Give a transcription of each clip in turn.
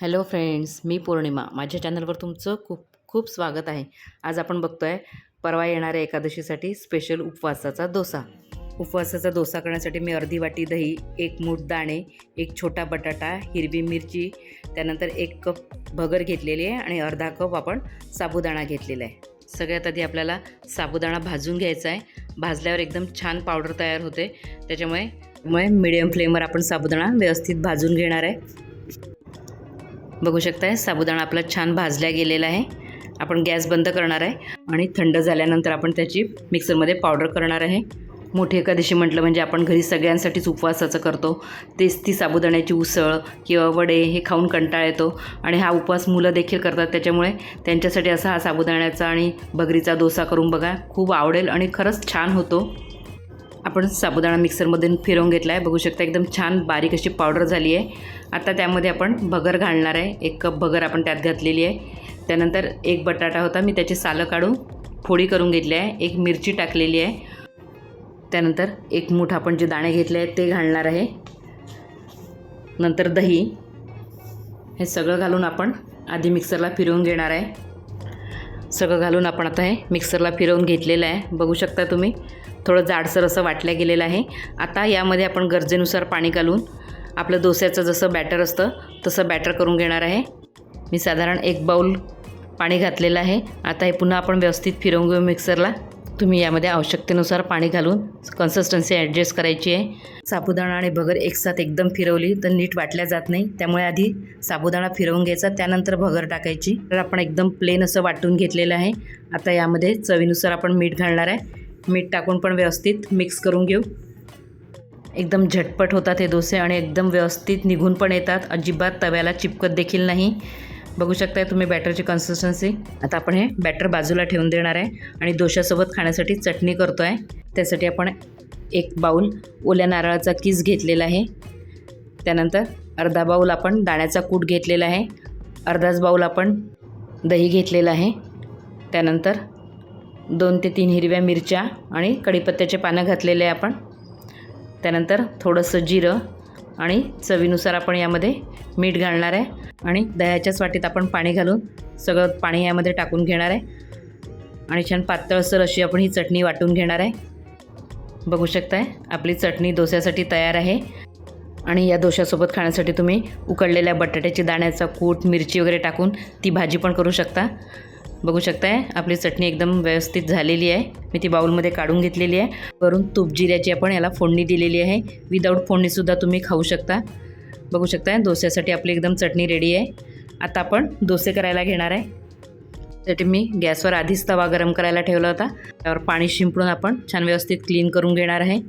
Hello friends मी पौर्णिमा. माझ्या चॅनलवर तुमचं खूप खूप स्वागत आहे. आज आपण बघतो आहे परवा येणाऱ्या एकादशीसाठी स्पेशल उपवासाचा डोसा. उपवासाचा डोसा करण्यासाठी मी अर्धी वाटी दही एक मूठ दाणे एक छोटा बटाटा हिरवी मिरची त्यानंतर एक कप भगर घेतलेली आहे आणि अर्धा कप आपण साबुदाणा घेतलेला आहे. सगळ्यात आधी आपल्याला साबुदाणा भाजून घ्यायचा आहे. भाजल्यावर एकदम छान पावडर तयार होते. त्याच्यामुळे मिडियम फ्लेमवर आपण साबुदाणा व्यवस्थित भाजून घेणार आहे. बघू शकताय साबुदाणा आपला छान भाजल्या गेलेला आहे. आपण गॅस बंद करणार आहे आणि थंड झाल्यानंतर आपण त्याची मिक्सरमध्ये पावडर करणार आहे. मोठी एकादशी म्हटलं म्हणजे आपण घरी सगळ्यांसाठीच उपवासाचं करतो. तेच ती साबुदाण्याची उसळ किंवा वडे हे खाऊन कंटाळा येतो आणि हा उपवास मुलं देखील करतात. त्याच्यामुळे त्यांच्यासाठी असा हा साबुदाण्याचा आणि भगरीचा डोसा करून बघा. खूप आवडेल आणि खरंच छान होतो. आपण साबुदाणा मिक्सरमधून फिरवून घेतला आहे बघू शकता एकदम छान बारीक अशी पावडर झाली आहे. आता त्यामध्ये आपण भगर घालणार आहे. एक कप भगर आपण त्यात घातलेली आहे. त्यानंतर एक बटाटा होता मी त्याची सालं काढून फोडी करून घेतली आहे. एक मिरची टाकलेली आहे. त्यानंतर एक मूठ आपण जे दाणे घेतले आहेत ते घालणार आहे. नंतर दही. हे सगळं घालून आपण आधी मिक्सरला फिरवून घेणार आहे. सगळं घालून आपण आता हे मिक्सरला फिरवून घेतलेलं आहे. बघू शकता तुम्ही थोडं जाडसर असं वाटलं गेलेलं आहे. आता यामध्ये आपण गरजेनुसार पाणी घालून आपलं डोस्याचं जसं बॅटर असतं तसं बॅटर करून घेणार आहे. मी साधारण एक बाऊल पाणी घातलेलं आहे. आता हे पुन्हा आपण व्यवस्थित फिरवून घेऊ मिक्सरला. तुम्ही यामध्ये आवश्यकतेनुसार पाणी घालून कन्सिस्टन्सी ॲडजस्ट करायची आहे. साबुदाणा आणि भगर एकसाथ एकदम फिरवली तर नीट वाटल्या जात नाही. त्यामुळे आधी साबुदाणा फिरवून घ्यायचा त्यानंतर भगर टाकायची. तर आपण एकदम प्लेन असं वाटून घेतलेलं आहे. आता यामध्ये चवीनुसार आपण मीठ घालणार आहे. मीठ टाकून पण व्यवस्थित मिक्स करून घेऊ. एकदम झटपट होतात हे डोसे आणि एकदम व्यवस्थित निघून पण येतात. अजिबात तव्याला चिपकत देखील नाही. बघू शकताय तुम्ही बॅटरची कन्सिस्टन्सी आता आपण हे बॅटर बाजूला ठेवून देणार आहे आणि डोशासोबत खाण्यासाठी चटणी करतो आहे त्यासाठी आपण एक बाऊल ओल्या नारळाचा किस घेतलेला आहे. त्यानंतर अर्धा बाऊल आपण दाण्याचा कूट घेतलेला आहे. अर्धाच बाऊल आपण दही घेतलेलं आहे. त्यानंतर दोन ते तीन हिरव्या मिरच्या आणि कढीपत्त्याचे पानं घातलेले आहे आपण. त्यानंतर थोडंसं जिरं आणि चवीनुसार आपण यामध्ये मीठ घालणार आहे. आणि दह्याच्याच वाटीत आपण पाणी घालून सगळं पाणी यामध्ये टाकून घेणार आहे. आणि छान पातळसर अशी आपण ही चटणी वाटून घेणार आहे. बघू शकताय आपली चटणी डोस्यासाठी तयार आहे. आणि या दोश्यासोबत खाण्यासाठी तुम्ही उकडलेल्या बटाट्याची दाण्याचा कूट मिरची वगैरे टाकून ती भाजी पण करू शकता. बघू शकताय आपली चटणी एकदम व्यवस्थित झालेली आहे. मी ती बाऊलमध्ये काढून घेतलेली आहे. वरून तूप जिऱ्याची आपण याला फोडणी दिलेली आहे. विदाऊट फोडणीसुद्धा तुम्ही खाऊ शकता. बघू शकताय डोस्यासाठी आपली एकदम चटणी रेडी आहे. आता आपण डोसे करायला घेणार आहे. त्यासाठी मी गॅसवर आधीच तवा गरम करायला ठेवला होता. त्यावर पाणी शिंपडून आपण छान व्यवस्थित क्लीन करून घेणार आहे.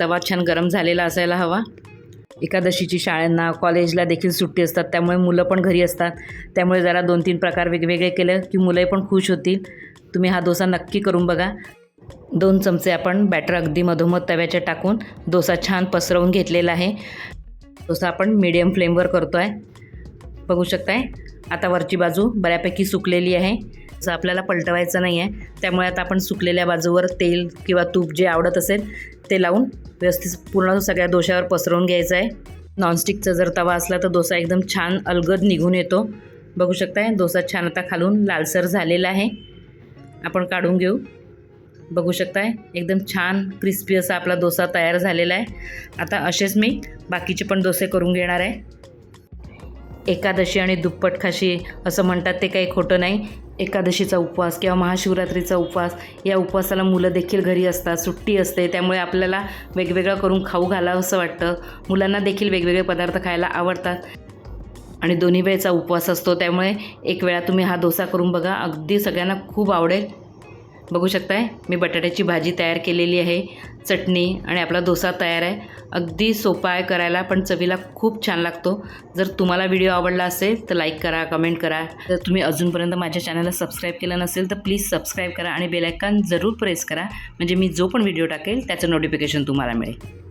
तवा छान गरम झालेला असायला हवा. एकादशीची शाळांना कॉलेजला देखील सुट्टी असतात त्यामुळे मुलं पण घरी असतात. त्यामुळे जरा दोन तीन प्रकार वेगवेगळे केलं की मुलंही पण खुश होतील. तुम्ही हा डोसा नक्की करून बघा. दोन चमचे आपण बॅटर अगदी मधोमध तव्याच्या टाकून डोसा छान पसरवून घेतलेला आहे. तसं आपण मीडियम फ्लेमवर करतो आहे बघू शकताय. आता वरची बाजू बऱ्यापैकी सुकलेली आहे. जसं आपल्याला पलटवायचं नाही आहे त्यामुळे आता आपण सुकलेल्या बाजूवर तेल किंवा तूप जे आवडत असेल ते लावून व्यवस्थित पूर्ण सगळ्या डोश्यावर पसरवून घ्यायचं आहे. नॉनस्टिकचा जर तवा असला तर डोसा एकदम छान अलगद निघून येतो. बघू शकताय डोसा छान आता खालून लालसर झालेला आहे. आपण काढून घेऊ. बघू शकताय. एकदम छान क्रिस्पी असा आपला डोसा तयार झालेला आहे. आता असेच मी बाकीचे पण डोसे करून घेणार आहे. एकादशी आणि दुप्पट खाशी असं म्हणतात ते काही खोटं नाही. एकादशीचा उपवास किंवा महाशिवरात्रीचा उपवास या उपवासाला मुलं देखील घरी असतात सुट्टी असते. त्यामुळे आपल्याला वेगवेगळं करून खाऊ घालावं असं वाटतं. मुलांना देखील वेगवेगळे पदार्थ खायला आवडतात. आणि दोन्ही वेळचा उपवास असतो. त्यामुळे एक वेळा तुम्ही हा डोसा करून बघा. अगदी सगळ्यांना खूप आवडेल. बघू शकताय मी बटाट्याची भाजी तयार केलेली आहे चटणी आणि आपला डोसा तयार आहे. अगदी सोपा आहे करायला पण चवीला खूप छान लागतो. जर तुम्हाला व्हिडिओ आवडला असेल तर लाईक करा कमेंट करा. जर तुम्ही अजूनपर्यंत माझ्या चॅनलला सबस्क्राईब केलं नसेल तर प्लीज सबस्क्राईब करा आणि बेलायकन जरूर प्रेस करा. म्हणजे मी जो पण व्हिडिओ टाकेल त्याचं नोटिफिकेशन तुम्हाला मिळेल.